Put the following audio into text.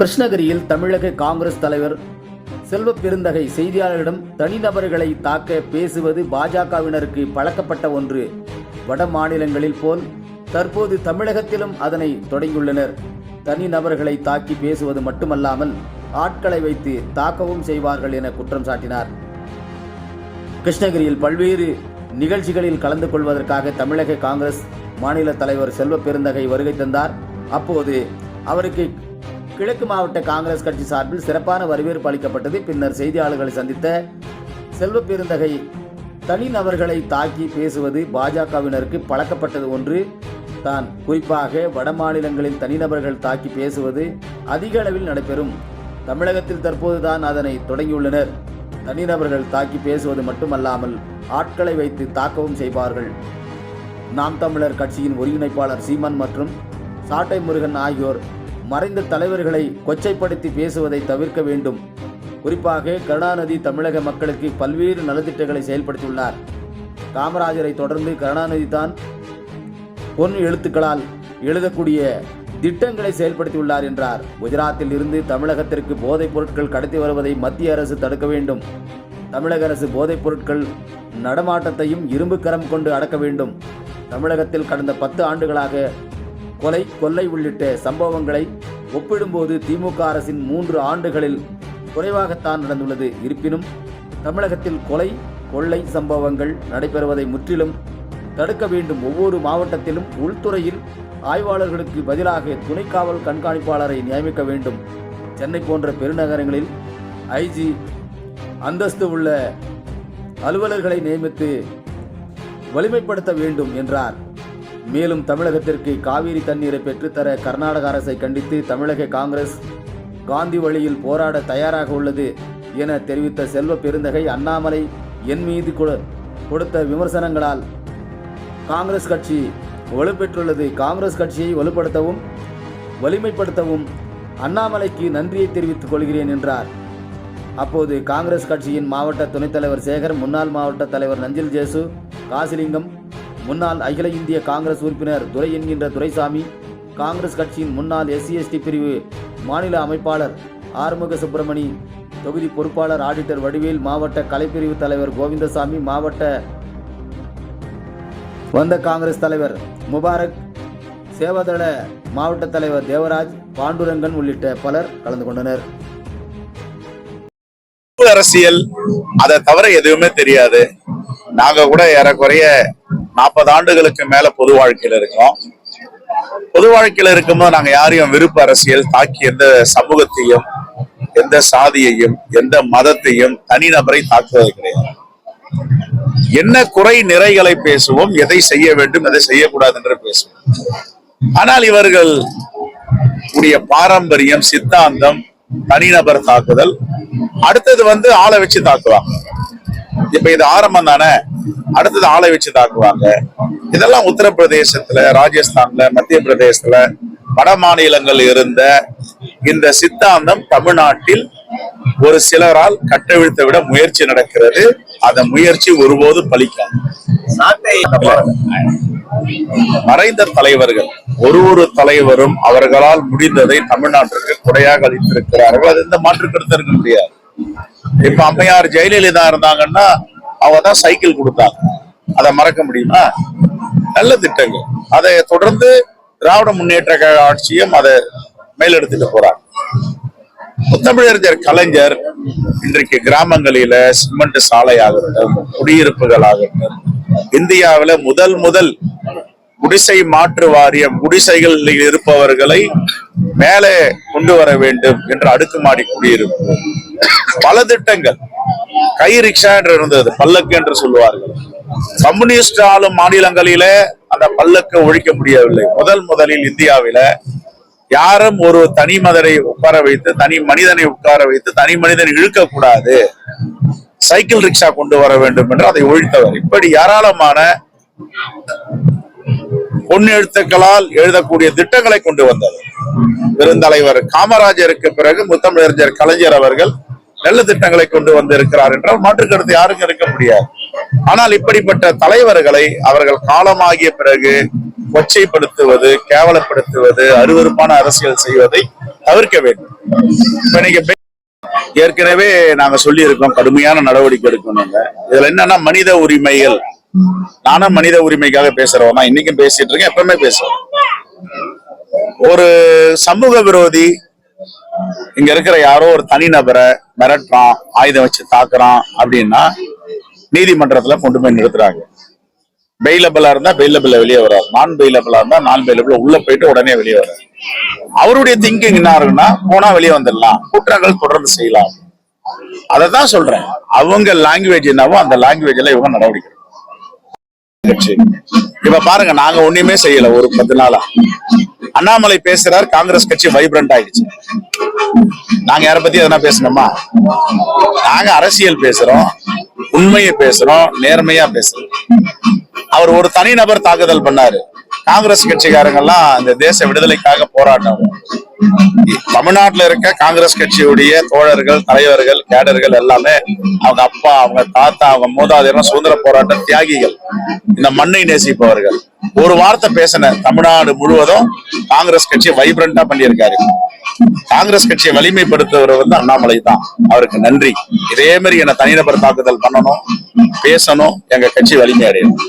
கிருஷ்ணகிரியில் தமிழக காங்கிரஸ் தலைவர் செல்வ பெருந்தகை செய்தியாளரிடம் தனிநபர்களை தாக்க பேசுவது பாஜகவினருக்கு பழக்கப்பட்ட ஒன்று. வட மாநிலங்களில் போல் தற்போது தமிழகத்திலும் அதனை தொடங்கியுள்ளனர். தனிநபர்களை தாக்கி பேசுவது மட்டுமல்லாமல் ஆட்களை வைத்து தாக்கவும் செய்வார்கள் என குற்றம் சாட்டினார். கிருஷ்ணகிரியில் பல்வேறு நிகழ்ச்சிகளில் கலந்து கொள்வதற்காக தமிழக காங்கிரஸ் மாநில தலைவர் செல்வ பெருந்தகை வருகை தந்தார். அப்போது அவருக்கு கிழக்கு மாவட்ட காங்கிரஸ் கட்சி சார்பில் சிறப்பான வரவேற்பு அளிக்கப்பட்டது. பின்னர் செய்தியாளர்களை சந்தித்த செல்வ பெருந்தகை தனிநபர்களை தாக்கி பேசுவது பாஜகவினருக்கு பழக்கப்பட்டது ஒன்று. தான் குறிப்பாக வட மாநிலங்களில் தனிநபர்கள் தாக்கி பேசுவது அதிக அளவில் நடைபெறும். தமிழகத்தில் தற்போதுதான் அதனை தொடங்கியுள்ளனர். தனிநபர்கள் தாக்கி பேசுவது மட்டுமல்லாமல் ஆட்களை வைத்து தாக்கவும் செய்வார்கள். நாம் தமிழர் கட்சியின் ஒருங்கிணைப்பாளர் சீமான் மற்றும் சாட்டை முருகன் ஆகியோர் மறைந்த தலைவர்களை கொச்சைப்படுத்தி பேசுவதை தவிர்க்க வேண்டும். குறிப்பாக கருணாநிதி தமிழக மக்களுக்கு பல்வேறு நலத்திட்டங்களை செயல்படுத்தியுள்ளார். காமராஜரை தொடர்ந்து கருணாநிதி தான் பொன் எழுத்துக்களால் எழுதக்கூடிய திட்டங்களை செயல்படுத்தியுள்ளார் என்றார். குஜராத்தில் இருந்து தமிழகத்திற்கு போதைப் பொருட்கள் கடத்தி வருவதை மத்திய அரசு தடுக்க வேண்டும். தமிழக அரசு போதைப் பொருட்கள் நடமாட்டத்தையும் இரும்பு கரம் கொண்டு அடக்க வேண்டும். தமிழகத்தில் கடந்த பத்து ஆண்டுகளாக கொலை கொள்ளை உள்ளிட்ட சம்பவங்களை ஒப்பிடும்போது திமுக அரசின் மூன்று ஆண்டுகளில் குறைவாகத்தான் நடந்துள்ளது. இருப்பினும் தமிழகத்தில் கொலை கொள்ளை சம்பவங்கள் நடைபெறுவதை முற்றிலும் தடுக்க வேண்டும். ஒவ்வொரு மாவட்டத்திலும் உள்துறையில் ஆய்வாளர்களுக்கு பதிலாக துணை காவல் கண்காணிப்பாளரை நியமிக்க வேண்டும். சென்னை போன்ற பெருநகரங்களில் ஐஜி அந்தஸ்து உள்ள அலுவலர்களை நியமித்து வலிமைப்படுத்த வேண்டும் என்றார். மேலும் தமிழகத்திற்கு காவிரி தண்ணீரை பெற்றுத்தர கர்நாடக அரசை கண்டித்து தமிழக காங்கிரஸ் காந்தி வழியில் போராட தயாராக உள்ளது என தெரிவித்த செல்வ பெருந்தகை அண்ணாமலை என் மீது கொடுத்த விமர்சனங்களால் காங்கிரஸ் கட்சி வலுப்பெற்றுள்ளது. காங்கிரஸ் கட்சியை வலுப்படுத்தவும் வலிமைப்படுத்தவும் அண்ணாமலைக்கு நன்றியை தெரிவித்துக் கொள்கிறேன் என்றார். அப்போது காங்கிரஸ் கட்சியின் மாவட்ட துணைத் தலைவர் சேகர் முன்னாள் மாவட்ட தலைவர் நஞ்சில் ஜேசு காசிலிங்கம் முன்னாள் அகில இந்திய காங்கிரஸ் உறுப்பினர் துரை என்கின்ற துரைசாமி காங்கிரஸ் கட்சியின் முன்னாள் எஸ்சி எஸ்டி பிரிவு மாநில அமைப்பாளர் ஆறுமுக சுப்பிரமணி தொகுதி பொறுப்பாளர் ஆடிட்டர் வடிவேல் மாவட்ட கலைப்பிரிவு தலைவர் கோவிந்தசாமி மாவட்ட வந்த காங்கிரஸ் தலைவர் முபாரக் சேவதள மாவட்ட தலைவர் தேவராஜ் பாண்டுரங்கன் உள்ளிட்ட பலர் கலந்து கொண்டனர். அரசியல் அதை தவிர எதுவுமே தெரியாது. நாங்க கூட ஏறக்குறைய நாற்பது ஆண்டுகளுக்கு மேல பொது வாழ்க்கையில இருக்கோம். பொது வாழ்க்கையில இருக்கும்போது நாங்க யாரையும் விருப்ப அரசியல் தாக்கி எந்த சமூகத்தையும் எந்த சாதியையும் எந்த மதத்தையும் தனிநபரை தாக்குவது கிடையாது. என்ன குறை நிறைகளை பேசுவோம் எதை செய்ய வேண்டும் எதை செய்யக்கூடாது என்று பேசுவோம். ஆனால் இவர்கள் உடைய பாரம்பரியம் சித்தாந்தம் தனிநபர் தாக்குதல் அடுத்தது வந்து ஆளை வச்சு தாக்குவாங்க. இப்ப இது ஆரம்பம் தானே? அடுத்தது ஆளை வச்சு தாக்குவாங்க. இதெல்லாம் உத்தரப்பிரதேசத்துல ராஜஸ்தான்ல மத்திய பிரதேசத்துல வட மாநிலங்கள் இருந்த இந்த சித்தாந்தம் தமிழ்நாட்டில் ஒரு சிலரால் கட்டவிழ்த்து விட முயற்சி நடக்கிறது. அந்த முயற்சி ஒருபோது பலிக்காது. மறைந்த தலைவர்கள் ஒரு ஒரு தலைவரும் அவர்களால் முடிந்ததை தமிழ்நாட்டிற்கு குறையாக அளித்திருக்கிறார்கள். அது எந்த மாற்று கருத்து இருக்க முடியாது. இப்ப அம்மையார் ஜெயலலிதா இருந்தாங்கன்னா அவங்க தான் சைக்கிள் கொடுத்தாங்க. அதை மறக்க முடியுமா? நல்ல திட்டங்கள். அதை தொடர்ந்து திராவிட முன்னேற்ற கழக ஆட்சியும் அதை மேலெடுத்துட்டு போறாங்க. முத்தமிழறிஞர் கலைஞர் இன்றைக்கு கிராமங்களில சிமெண்ட் சாலை குடியிருப்புகளாகட்டும் குடியிருப்புகள் இந்தியாவில முதல் முதல் குடிசை மாற்று வாரியம் குடிசைகளில் இருப்பவர்களை மேலே கொண்டு வர வேண்டும் என்று அடுக்குமாடி குடியிருப்பு பல திட்டங்கள். கை ரிக்ஷா என்று இருந்தது பல்லக்கு என்று சொல்லுவார்கள். கம்யூனிஸ்ட் ஆளும் மாநிலங்களிலே அந்த பல்லக்கு ஒழிக்க முடியவில்லை. முதல் முதலில் இந்தியாவில யாரும் ஒரு தனி மதரை உட்கார வைத்து தனி மனிதனை உட்கார வைத்து தனி மனிதன் இழுக்கக்கூடாது. சைக்கிள் ரிக்ஷா கொண்டு வர வேண்டும் என்று அதை ஒழித்தவர். இப்படி ஏராளமான பொன்னெழுத்துக்களால் எழுதக்கூடிய திட்டங்களை கொண்டு வந்தவர். பெருந்தலைவர் காமராஜருக்கு பிறகு முத்தமிழறிஞர் கலைஞர் அவர்கள் நல்ல திட்டங்களை கொண்டு வந்திருக்கிறார் என்றால் மாற்று கருத்து யாருக்கும் இருக்க முடியாது. ஆனால் இப்படிப்பட்ட தலைவர்களை அவர்கள் காலமாகிய பிறகு கொச்சைப்படுத்துவது கேவலப்படுத்துவது அருவருப்பான அரசியல் செய்வதை தவிர்க்க வேண்டும். இப்ப நீங்க ஏற்கனவே நாங்க சொல்லி இருக்கோம் கடுமையான நடவடிக்கை எடுக்கணுங்க இதுல என்னன்னா மனித உரிமைகள். நானும் மனித உரிமைக்காக பேசுறவன் இன்னைக்கும் பேசிட்டு இருக்கேன் எப்பவுமே பேசுறேன். ஒரு சமூக விரோதி இங்க இருக்கிற யாரோ ஒரு தனிநபரை மிரட்டுறான் ஆயுதம் வச்சு தாக்குறான் அப்படின்னா நீதிமன்றத்துல கொண்டு போய் நிறுத்துறாங்க. பெயிலபிளா இருந்தா பெயிலபிள்ல வெளியே வராது நான் பெயிலபிளா இருந்தா நான் பெயிலபிள் உள்ள போயிட்டு உடனே வெளியே வராது அவருடைய திங்கிங் என்ன இருக்குன்னா போனா வெளியே வந்துடலாம். குற்றங்கள் தொடர்ந்து செய்யலாம். அதை தான் சொல்றேன். அவங்க லாங்குவேஜ் என்னவோ அந்த லாங்குவேஜ்ல இவங்க நடவடிக்கை இப்ப பாருங்க நாங்க ஒண்ணுமே செய்யல ஒரு பத்து நாளா. அண்ணாமலை பேசுறார் காங்கிரஸ் கட்சி வைப்ரண்ட் ஆயிடுச்சு. நாங்க யார பத்தி எதனா பேசணுமா? நாங்க அரசியல் பேசுறோம் உண்மையை பேசுறோம் நேர்மையா பேசுறோம். அவர் ஒரு தனிநபர் தாக்குதல் பண்ணாரு. காங்கிரஸ் கட்சிக்காரங்கெல்லாம் இந்த தேச விடுதலைக்காக போராட்டம் தமிழ்நாட்டுல இருக்க காங்கிரஸ் கட்சியுடைய தோழர்கள் தலைவர்கள் கேடர்கள் எல்லாமே அவங்க அப்பா அவங்க தாத்தா அவங்க மூதாதையரும் சுதந்திர போராட்ட தியாகிகள். இந்த மண்ணை நேசிப்பவர்கள். ஒரு வார்த்தை பேசின தமிழ்நாடு முழுவதும் காங்கிரஸ் கட்சி வைப்ரண்டா பண்ணியிருக்காரு. காங்கிரஸ் கட்சியை வலிமைப்படுத்துவர் வந்து அண்ணாமலை தான். அவருக்கு நன்றி. இதே மாதிரி என்ன தனிநபர் தாக்குதல் பண்ணணும் பேசணும் எங்க கட்சி வலிமை அடையணும்